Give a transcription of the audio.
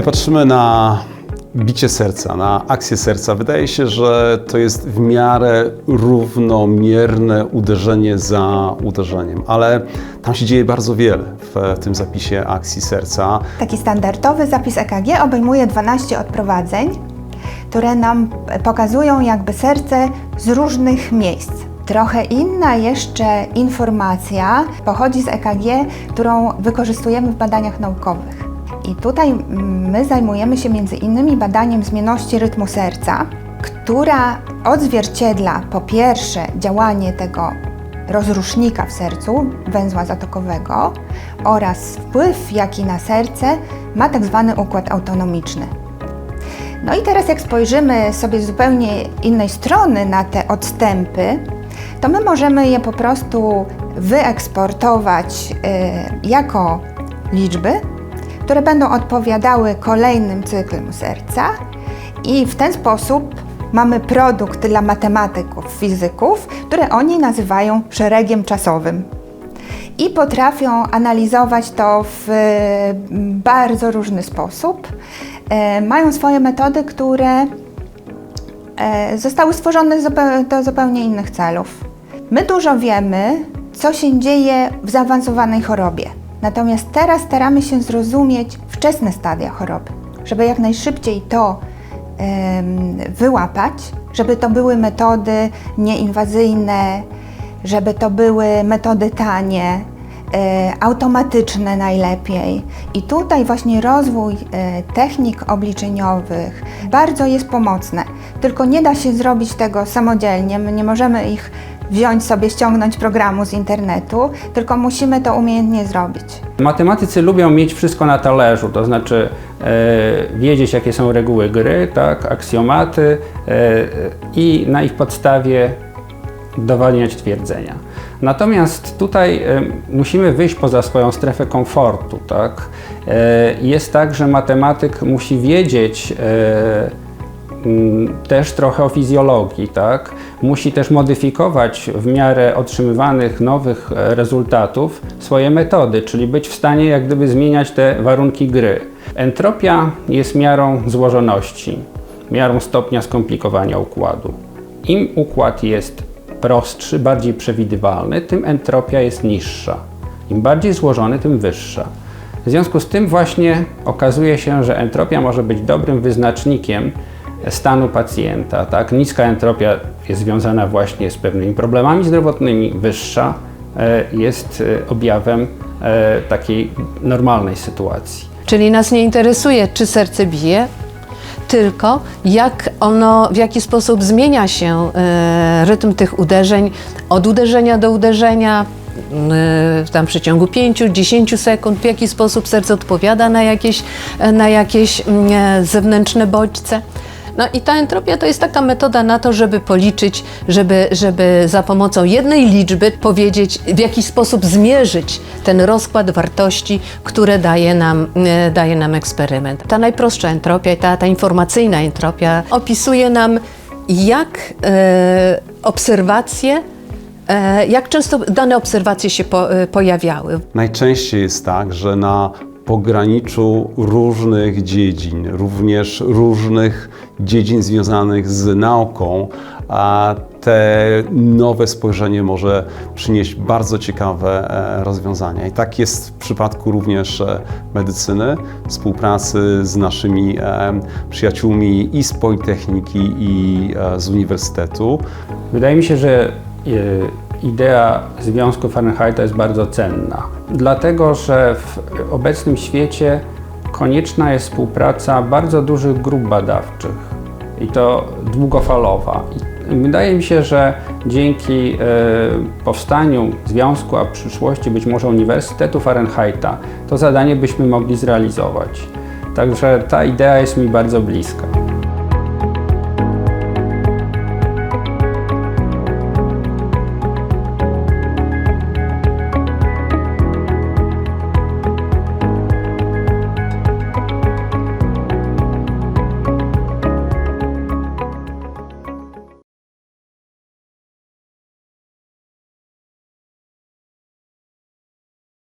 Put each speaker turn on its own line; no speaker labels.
Kiedy patrzymy na bicie serca, na akcję serca, wydaje się, że to jest w miarę równomierne uderzenie za uderzeniem, ale tam się dzieje bardzo wiele w tym zapisie akcji serca.
Taki standardowy zapis EKG obejmuje 12 odprowadzeń, które nam pokazują jakby serce z różnych miejsc. Trochę inna jeszcze informacja pochodzi z EKG, którą wykorzystujemy w badaniach naukowych. I tutaj my zajmujemy się między innymi badaniem zmienności rytmu serca, która odzwierciedla po pierwsze działanie tego rozrusznika w sercu, węzła zatokowego oraz wpływ, jaki na serce ma tak zwany układ autonomiczny. No i teraz jak spojrzymy sobie z zupełnie innej strony na te odstępy, to my możemy je po prostu wyeksportować y, jako liczby, które będą odpowiadały kolejnym cyklom serca i w ten sposób mamy produkt dla matematyków, fizyków, które oni nazywają szeregiem czasowym. I potrafią analizować to w mm, bardzo różny sposób. E, Mają swoje metody, które e, zostały stworzone do zupełnie innych celów. My dużo wiemy, co się dzieje w zaawansowanej chorobie. Natomiast teraz staramy się zrozumieć wczesne stadia choroby, żeby jak najszybciej to wyłapać, żeby to były metody nieinwazyjne, żeby to były metody tanie, e, automatyczne najlepiej. I tutaj właśnie rozwój e, technik obliczeniowych bardzo jest pomocny. Tylko nie da się zrobić tego samodzielnie. My nie możemy ich wziąć sobie, ściągnąć programu z internetu, tylko musimy to umiejętnie zrobić.
Matematycy lubią mieć wszystko na talerzu, to znaczy e, wiedzieć, jakie są reguły gry, tak, aksjomaty e, i na ich podstawie dowadniać twierdzenia. Natomiast tutaj e, musimy wyjść poza swoją strefę komfortu. Tak? E, jest tak, że matematyk musi wiedzieć e, też trochę o fizjologii, tak? Musi też modyfikować w miarę otrzymywanych nowych e, rezultatów swoje metody, czyli być w stanie jak gdyby zmieniać te warunki gry. Entropia jest miarą złożoności, miarą stopnia skomplikowania układu. Im układ jest prostszy, bardziej przewidywalny, tym entropia jest niższa. Im bardziej złożony, tym wyższa. W związku z tym właśnie okazuje się, że entropia może być dobrym wyznacznikiem stanu pacjenta. Tak? Niska entropia jest związana właśnie z pewnymi problemami zdrowotnymi, wyższa e, jest e, objawem e, takiej normalnej sytuacji.
Czyli nas nie interesuje, czy serce bije, tylko jak ono, w jaki sposób zmienia się rytm tych uderzeń od uderzenia do uderzenia, e, tam w przeciągu 5-10 sekund, w jaki sposób serce odpowiada na jakieś, na jakieś mm, zewnętrzne bodźce. No i ta entropia to jest taka metoda na to, żeby policzyć, żeby, żeby za pomocą jednej liczby powiedzieć, w jaki sposób zmierzyć ten rozkład wartości, które daje nam, e, daje nam eksperyment. Ta najprostsza entropia, ta, ta informacyjna entropia opisuje nam, jak e, obserwacje, e, jak często dane obserwacje się po, e, pojawiały.
Najczęściej jest tak, że na pograniczu różnych dziedzin, również różnych dziedzin związanych z nauką, a te nowe spojrzenie może przynieść bardzo ciekawe e, rozwiązania. I tak jest w przypadku również e, medycyny, współpracy z naszymi e, przyjaciółmi i z Politechniki, i z Uniwersytetu.
Wydaje mi się, że idea Związku Fahrenheita jest bardzo cenna, dlatego że w obecnym świecie konieczna jest współpraca bardzo dużych grup badawczych i to długofalowa. Wydaje mi się, że dzięki e, powstaniu związku, a w przyszłości być może Uniwersytetu Fahrenheita, to zadanie byśmy mogli zrealizować. Także ta idea jest mi bardzo bliska.